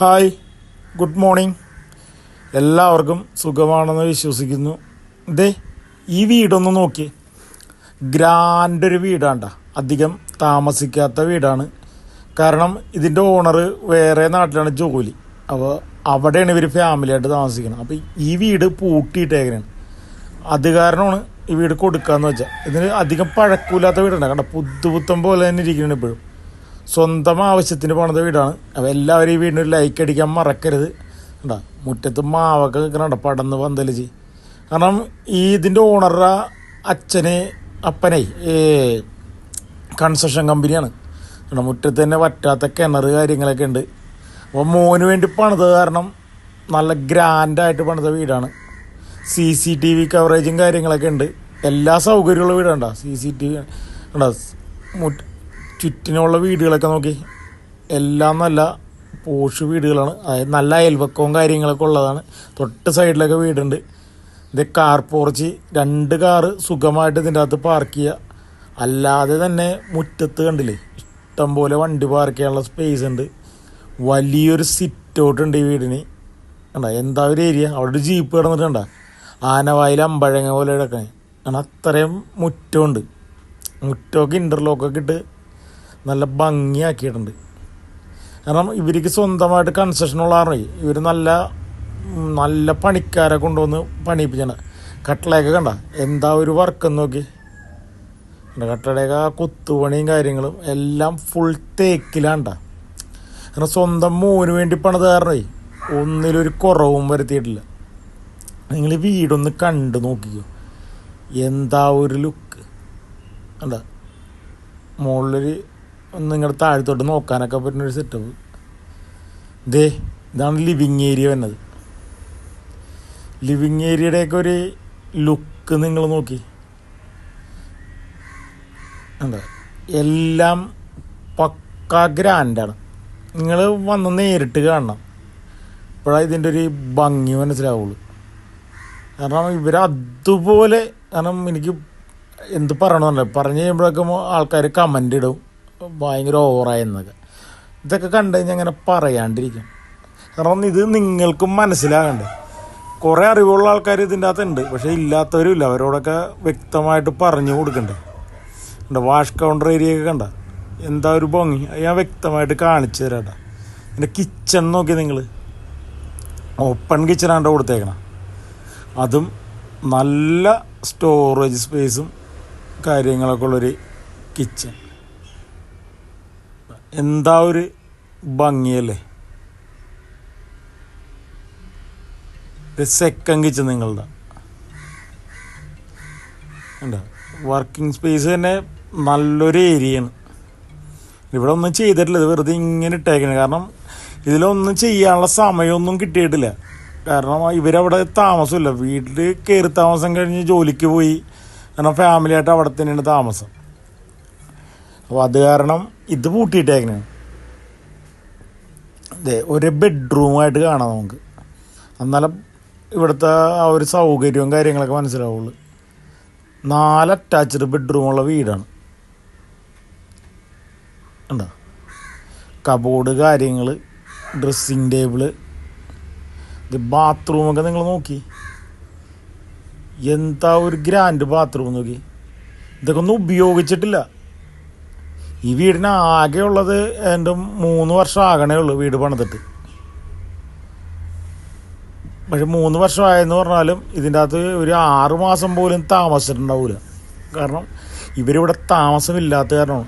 Hi good morning. എല്ലാവർക്കും സുഖമാണെന്ന് വിശ്വസിക്കുന്നു. ദേ ഈ വീടൊന്ന് നോക്കി. ഗ്രാൻഡ് ഒരു വീടാണ്ട. അധികം താമസിക്കാത്ത വീടാണ്. കാരണം ഇതിന്റെ ഓണർ വേറെ നാട്ടിലാണ് ജോലി. അപ്പോൾ അവിടെയാണ് ഇവർ ഫാമിലിയായിട്ട് താമസിക്കുന്നത് അപ്പോൾ ഈ വീട് പൂട്ടിയിട്ടേക്കണാണ് അത് കാരണമാണ് ഈ വീട് കൊടുക്കാന്ന് വെച്ചാൽ ഇതിന് അധികം പഴക്കമില്ലാത്ത വീടാണ് കണ്ട? പുത്തുപുത്തം പോലെ തന്നെ ഇരിക്കുന്നുണ്ട് ഇപ്പോഴും. സ്വന്തം ആവശ്യത്തിന് പണിത വീടാണ്. അപ്പോൾ എല്ലാവരും ഈ വീടിന് ലൈക്ക് അടിക്കാൻ മറക്കരുത്. കണ്ടാ? മുറ്റത്ത് മാവൊക്കെ നിൽക്കണ പടന്ന് പന്തലിച്ച് കാരണം ഈ ഇതിന്റെ ഓണറുടെ അച്ഛന് അപ്പനെ കൺസ്ട്രക്ഷൻ കമ്പനിയാണ് കാരണം മുറ്റത്ത് തന്നെ വറ്റാത്ത കിണർ കാര്യങ്ങളൊക്കെ ഉണ്ട്. അപ്പോൾ മോന് വേണ്ടി പണിത് കാരണം നല്ല ഗ്രാൻഡായിട്ട് പണിത വീടാണ്. സി സി ടി വി കവറേജും കാര്യങ്ങളൊക്കെ ഉണ്ട്. എല്ലാ സൗകര്യമുള്ള വീടുണ്ടോ സി സി ടി വി ഉണ്ടോ മുറ്റ ചുറ്റിനുള്ള വീടുകളൊക്കെ നോക്കി. എല്ലാം നല്ല പോഷ് വീടുകളാണ്. അതായത് നല്ല അയൽവക്കവും കാര്യങ്ങളൊക്കെ ഉള്ളതാണ്. തൊട്ട് സൈഡിലൊക്കെ വീടുണ്ട്. ഇത് കാർ പോർച്ച് രണ്ട് കാറ് സുഖമായിട്ട് ഇതിന്റെ അകത്ത് പാർക്ക് ചെയ്യുക അല്ലാതെ തന്നെ മുറ്റത്ത് കണ്ടില്ലേ? ഇഷ്ടം പോലെ വണ്ടി പാർക്ക് ചെയ്യാനുള്ള സ്പേസ് ഉണ്ട്. വലിയൊരു സിറ്റ് ഉണ്ട് ഈ വീടിന്. കണ്ട? എന്താ ഒരു ഏരിയ അവിടെ ഒരു ജീപ്പ് കിടന്നിട്ടുണ്ട? ആനവായിൽ അമ്പഴങ്ങ പോലെ കിടക്കണേ. കാരണം അത്രയും മുറ്റമുണ്ട്. മുറ്റമൊക്കെ ഇന്റർലോക്കൊക്കെ ഇട്ട് നല്ല ഭംഗിയാക്കിയിട്ടുണ്ട്. കാരണം ഇവർക്ക് സ്വന്തമായിട്ട് കാരണം ഇവർ നല്ല നല്ല പണിക്കാരെ കൊണ്ടുവന്ന് പണിയിപ്പിച്ചാണ്. കട്ടളയൊക്കെ കണ്ട? എന്താ ഒരു വർക്ക് നോക്കി. കട്ടളയൊക്കെ ആ കുത്തുപണിയും കാര്യങ്ങളും എല്ലാം ഫുൾ തേക്കിലാണ്ട കാരണം സ്വന്തം മോന് വേണ്ടി പണിത് കാരണേ ഒന്നിലൊരു കുറവും വരുത്തിയിട്ടില്ല. നിങ്ങൾ വീടൊന്ന് കണ്ടു നോക്കിക്കോ. എന്താ ഒരു ലുക്ക് കണ്ട? മുകളിലൊരു നിങ്ങളുടെ താഴത്തോട്ട് നോക്കാനൊക്കെ പറ്റുന്ന ഒരു സെറ്റപ്പ് ദേ ഇതാണ് ലിവിങ് ഏരിയ വന്നത് ലിവിങ് ഏരിയയുടെയൊക്കെ ഒരു ലുക്ക് നിങ്ങൾ നോക്കി. എന്താ? എല്ലാം പക്ക ഗ്രാൻഡാണ് നിങ്ങൾ വന്ന് നേരിട്ട് കാണണം. ഇപ്പോഴാണ് ഇതിന്റെ ഒരു ഭംഗി മനസ്സിലാവുള്ളൂ. കാരണം ഇവർ അതുപോലെ കാരണം എനിക്ക് എന്ത് പറയണമെന്നല്ല പറഞ്ഞു കഴിയുമ്പോഴൊക്കെ ആൾക്കാർ കമന്റ് ഇടും. ഭയങ്കര ഓവറായെന്നൊക്കെ ഇതൊക്കെ കണ്ടു കഴിഞ്ഞാൽ അങ്ങനെ പറയാണ്ടിരിക്കും. കാരണം ഇത് നിങ്ങൾക്കും മനസ്സിലാകണ്ടേ. കുറേ അറിവുള്ള ആൾക്കാർ ഇതിന്റെ അകത്തുണ്ട്. പക്ഷേ ഇല്ലാത്തവരും ഇല്ല അവരോടൊക്കെ വ്യക്തമായിട്ട് പറഞ്ഞു കൊടുക്കണ്ടേ. ഉണ്ട് വാഷ് കൗണ്ടർ ഏരിയ ഒക്കെ കണ്ട? എന്താ ഒരു ഭംഗി? ഞാൻ വ്യക്തമായിട്ട് കാണിച്ചു തരാട്ടാ. എന്റെ കിച്ചൺ നോക്കി നിങ്ങൾ ഓപ്പൺ കിച്ചണാണ്ട് കൊടുത്തേക്കണം. അതും നല്ല സ്റ്റോറേജ് സ്പേസും കാര്യങ്ങളൊക്കെ ഉള്ളൊരു കിച്ചൺ എന്താ ഒരു ഭംഗിയല്ലേ? സെക്കൻഡ് കിച്ചൺ നിങ്ങളുടെ. ഉണ്ടോ വർക്കിംഗ് സ്പേസ് തന്നെ നല്ലൊരു ഏരിയയാണ് ഇവിടെ ഒന്നും ചെയ്തിട്ടില്ല. ഇത് വെറുതെ ഇങ്ങനെ ഇട്ടേക്കണേ. കാരണം ഇതിലൊന്നും ചെയ്യാനുള്ള സമയമൊന്നും കിട്ടിയിട്ടില്ല. കാരണം ഇവരവിടെ താമസമില്ല. വീട്ടിൽ കയറി താമസം കഴിഞ്ഞ് ജോലിക്ക് പോയി. കാരണം ഫാമിലിയായിട്ട് അവിടെ തന്നെയാണ് താമസം. അപ്പോൾ അത് കാരണം ഇത് പൂട്ടിയിട്ടേക്കിന് അതെ ഒരു ബെഡ്റൂമായിട്ട് കാണാം നമുക്ക്. എന്നാലും ഇവിടുത്തെ ആ ഒരു സൗകര്യവും കാര്യങ്ങളൊക്കെ മനസ്സിലാവുള്ളൂ. നാല് അറ്റാച്ച്ഡ് ബെഡ്റൂമുള്ള വീടാണ്. ഉണ്ടോ കബോർഡ് കാര്യങ്ങൾ ഡ്രസ്സിങ് ടേബിൾ ഇത് ബാത്റൂമൊക്കെ നിങ്ങൾ നോക്കി. എന്താ ഒരു ഗ്രാൻഡ് ബാത്റൂം നോക്കി. ഇതൊക്കെ ഒന്നും ഉപയോഗിച്ചിട്ടില്ല. ഈ വീടിന് ആകെ ഉള്ളത് എന്റെ മൂന്ന് വർഷം ആകണേ ഉള്ളൂ വീട് പണിതിട്ട്. പക്ഷെ മൂന്ന് വർഷമായെന്ന് പറഞ്ഞാലും ഇതിന്റെ അകത്ത് ഒരു ആറ് മാസം പോലും താമസിച്ചിട്ടുണ്ടാവില്ല കാരണം ഇവരിവിടെ താമസമില്ലാത്ത കാരണമാണ്.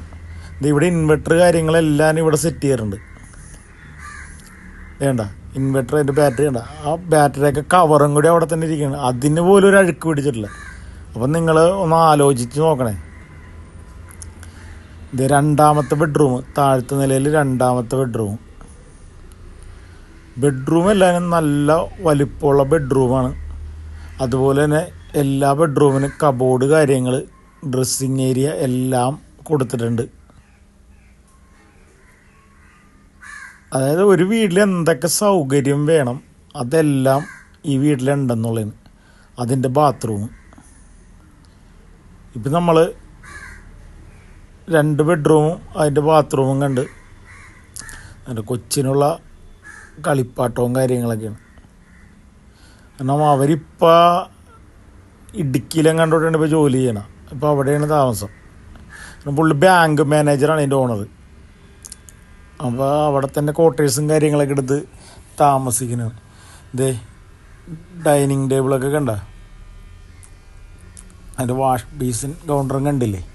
ഇത് ഇവിടെ ഇൻവെർട്ടർ കാര്യങ്ങളെല്ലാം ഇവിടെ സെറ്റ് ചെയ്യാറുണ്ട്. വേണ്ട ഇൻവെർട്ടർ അതിന്റെ ബാറ്ററി വേണ്ട. ആ ബാറ്ററിയൊക്കെ കവറും കൂടി അവിടെ തന്നെ ഇരിക്കുകയാണ്. അതിന് പോലും ഒരു അഴുക്ക് പിടിച്ചിട്ടില്ല. അപ്പം നിങ്ങൾ ഒന്ന് ആലോചിച്ച് നോക്കണേ. ഇത് രണ്ടാമത്തെ ബെഡ്റൂം താഴത്തെ നിലയിൽ രണ്ടാമത്തെ ബെഡ്റൂം ബെഡ്റൂം എല്ലാം നല്ല വലിപ്പമുള്ള ബെഡ്റൂമാണ് അതുപോലെ തന്നെ എല്ലാ ബെഡ്റൂമിനും കബോർഡ് കാര്യങ്ങൾ ഡ്രസ്സിങ് ഏരിയ എല്ലാം കൊടുത്തിട്ടുണ്ട്. അതായത് ഒരു വീട്ടിൽ എന്തൊക്കെ സൗകര്യം വേണം അതെല്ലാം ഈ വീട്ടിലുണ്ടെന്നുള്ളതിന്. അതിന്റെ ബാത്റൂം ഇപ്പം നമ്മൾ രണ്ട് ബെഡ്റൂമും അതിന്റെ ബാത്റൂമും കണ്ട്. അതിന്റെ കൊച്ചിനുള്ള കളിപ്പാട്ടവും കാര്യങ്ങളൊക്കെയാണ്. കാരണം അവരിപ്പോൾ ഇടുക്കിയിലും കണ്ടോട്ടാണ് ഇപ്പോൾ ജോലി ചെയ്യണം. ഇപ്പോൾ അവിടെയാണ് താമസം. പുള്ളി ബാങ്ക് മാനേജറാണ് അതിന്റെ ഓണർ അപ്പോൾ അവിടെ തന്നെ ക്വാർട്ടേഴ്സും കാര്യങ്ങളൊക്കെ എടുത്ത് താമസിക്കുന്നത് ഇതേ ഡൈനിങ് ടേബിളൊക്കെ കണ്ട? അതിന്റെ വാഷ് ബീസിൻ കൗണ്ടറും കണ്ടില്ലേ?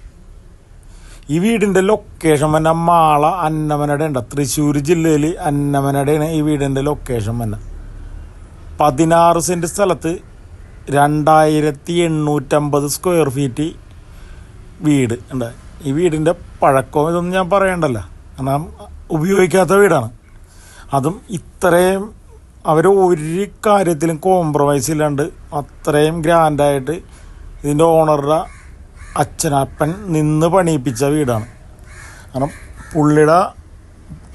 ഈ വീടിന്റെ ലൊക്കേഷൻ വന്ന മാള അന്നമനയുടെ ഉണ്ട് തൃശ്ശൂർ ജില്ലയിൽ അന്നമനയുടെയാണ് ഈ വീടിന്റെ ലൊക്കേഷൻ വന്ന. പതിനാറ് സെന്റ് സ്ഥലത്ത് രണ്ടായിരത്തി എണ്ണൂറ്റമ്പത് സ്ക്വയർ ഫീറ്റ് വീട് ഉണ്ട്. ഈ വീടിന്റെ പഴക്കവും ഇതൊന്നും ഞാൻ പറയണ്ടല്ല. കാരണം ഉപയോഗിക്കാത്ത വീടാണ്. അതും ഇത്രയും അവർ ഒരു കാര്യത്തിലും കോംപ്രമൈസ് ഇല്ലാണ്ട് അത്രയും ഗ്രാൻഡായിട്ട് ഇതിന്റെ ഓണറുടെ അച്ഛനപ്പൻ നിന്ന് പണിയിപ്പിച്ച വീടാണ്. കാരണം പുള്ളിയുടെ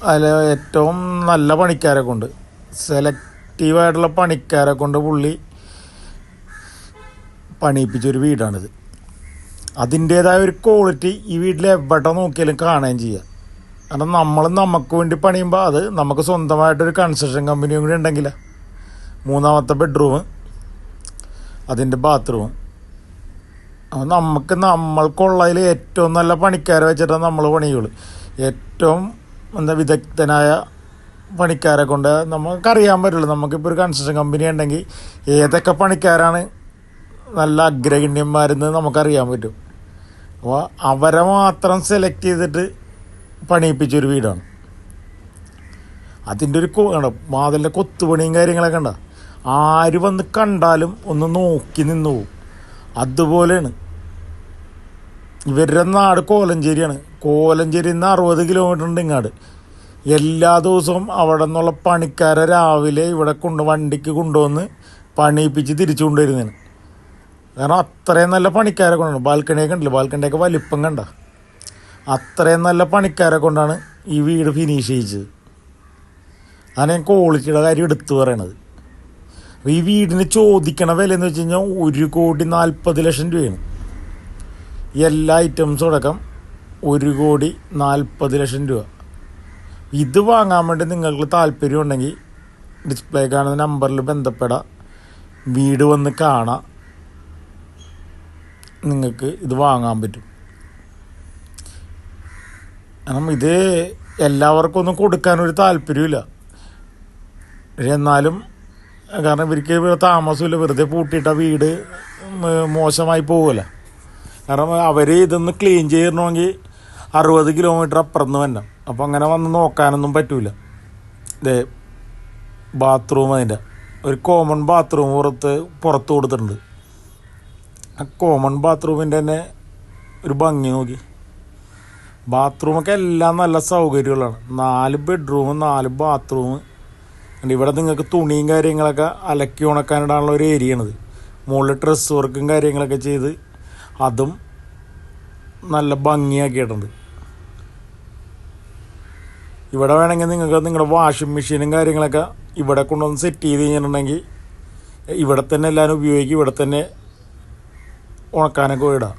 അതിൽ ഏറ്റവും നല്ല പണിക്കാരെ കൊണ്ട് സെലക്റ്റീവായിട്ടുള്ള പണിക്കാരെ കൊണ്ട് പുള്ളി പണിയിപ്പിച്ചൊരു വീടാണിത്. അതിന്റേതായ ഒരു ക്വാളിറ്റി ഈ വീട്ടിൽ എവിടെ നോക്കിയാലും കാണുകയും ചെയ്യാം. കാരണം നമ്മൾ നമുക്ക് വേണ്ടി പണിയുമ്പോൾ അത് നമുക്ക് സ്വന്തമായിട്ടൊരു കൺസ്ട്രക്ഷൻ കമ്പനിയും കൂടി ഉണ്ടെങ്കിൽ മൂന്നാമത്തെ ബെഡ്റൂം അതിന്റെ ബാത്റൂം അപ്പോൾ നമുക്ക് നമ്മൾക്കുള്ളതിൽ ഏറ്റവും നല്ല പണിക്കാരെ വെച്ചിട്ടാണ് നമ്മൾ പണികൾ ഏറ്റവും എന്താ വിദഗ്ധനായ പണിക്കാരെ കൊണ്ട് നമുക്കറിയാൻ പറ്റുള്ളൂ. നമുക്കിപ്പോൾ ഒരു കൺസ്ട്രക്ഷൻ കമ്പനി ഉണ്ടെങ്കിൽ ഏതൊക്കെ പണിക്കാരാണ് നല്ല അഗ്രഗണ്യന്മാരെന്ന് നമുക്കറിയാൻ പറ്റും. അപ്പോൾ അവരെ മാത്രം സെലക്ട് ചെയ്തിട്ട് പണിയിപ്പിച്ചൊരു വീടാണ്. അതിന്റെ ഒരു കണ്ടോ? വാതിലിന്റെ കൊത്തുപണിയും കാര്യങ്ങളൊക്കെ ഉണ്ടോ? ആര് വന്ന് കണ്ടാലും ഒന്ന് നോക്കി നിന്നു പോവും. അതുപോലെയാണ്. ഇവരുടെ നാട് കോലഞ്ചേരിയാണ്. കോലഞ്ചേരി നിന്ന് അറുപത് കിലോമീറ്റർ ഉണ്ട് ഇങ്ങാട്. എല്ലാ ദിവസവും അവിടെ നിന്നുള്ള പണിക്കാരെ രാവിലെ ഇവിടെ കൊണ്ട് വണ്ടിക്ക് കൊണ്ടുവന്ന് പണിയിപ്പിച്ച് തിരിച്ചു കൊണ്ടുവരുന്നതിന് കാരണം അത്രയും നല്ല പണിക്കാരെ കൊണ്ടാണ്. ബാൽക്കണിയൊക്കെ ഉണ്ടല്ലോ. ബാൽക്കണിയൊക്കെ വലിപ്പം കണ്ട. അത്രയും നല്ല പണിക്കാരെ കൊണ്ടാണ് ഈ വീട് ഫിനിഷ് ചെയ്യിച്ചത്. അതാണ് ഞാൻ ക്വാളിറ്റിയുടെ കാര്യം എടുത്തു പറയണത്. അപ്പോൾ ഈ വീടിന് ചോദിക്കണ വില എന്ന് വെച്ച് കഴിഞ്ഞാൽ ഒരു കോടി നാൽപ്പത് ലക്ഷം രൂപയാണ്. എല്ലാ ഐറ്റംസും അടക്കം ഒരു കോടി നാൽപ്പത് ലക്ഷം രൂപ. ഇത് വാങ്ങാൻ വേണ്ടി നിങ്ങൾക്ക് താല്പര്യം ഉണ്ടെങ്കിൽ ഡിസ്പ്ലേ കാണുന്ന നമ്പറിൽ ബന്ധപ്പെടാം. വീട് വന്ന് കാണാം. നിങ്ങൾക്ക് ഇത് വാങ്ങാൻ പറ്റും. കാരണം ഇത് എല്ലാവർക്കും ഒന്നും കൊടുക്കാനൊരു താല്പര്യമില്ല എന്നാലും കാരണം ഇവർക്ക് താമസമില്ല. വെറുതെ പൂട്ടിയിട്ട വീട് മോശമായി പോകുമല്ലോ കാരണം അവർ ഇതൊന്ന് ക്ലീൻ ചെയ്യണമെങ്കിൽ അറുപത് കിലോമീറ്റർ അപ്പുറത്ത് വരണം. അപ്പോൾ അങ്ങനെ വന്ന് നോക്കാനൊന്നും പറ്റൂല. ഇതേ ബാത്റൂം അതിന്റെ ഒരു കോമൺ ബാത്റൂം പുറത്ത് പുറത്ത് കൊടുത്തിട്ടുണ്ട്. ആ കോമൺ ബാത്റൂമിന്റെ തന്നെ ഒരു ഭംഗി നോക്കി. ബാത്റൂമൊക്കെ എല്ലാം നല്ല സൗകര്യങ്ങളാണ് നാല് ബെഡ്റൂം നാല് ബാത്റൂം ഇവിടെ നിങ്ങൾക്ക് തുണിയും കാര്യങ്ങളൊക്കെ അലക്കി ഉണക്കാനിടാനുള്ള ഒരു ഏരിയയാണിത്. മുകളിൽ ഡ്രസ് വർക്കും കാര്യങ്ങളൊക്കെ ചെയ്ത് അതും നല്ല ഭംഗിയാക്കിയിട്ടുണ്ട്. ഇവിടെ വേണമെങ്കിൽ നിങ്ങൾക്ക് നിങ്ങളുടെ വാഷിംഗ് മെഷീനും കാര്യങ്ങളൊക്കെ ഇവിടെ കൊണ്ടുവന്ന് സെറ്റ് ചെയ്ത് കഴിഞ്ഞിട്ടുണ്ടെങ്കിൽ ഇവിടെ തന്നെ എല്ലാവരും ഉപയോഗിക്കും ഇവിടെ തന്നെ ഉണക്കാനൊക്കെ ഇടാം.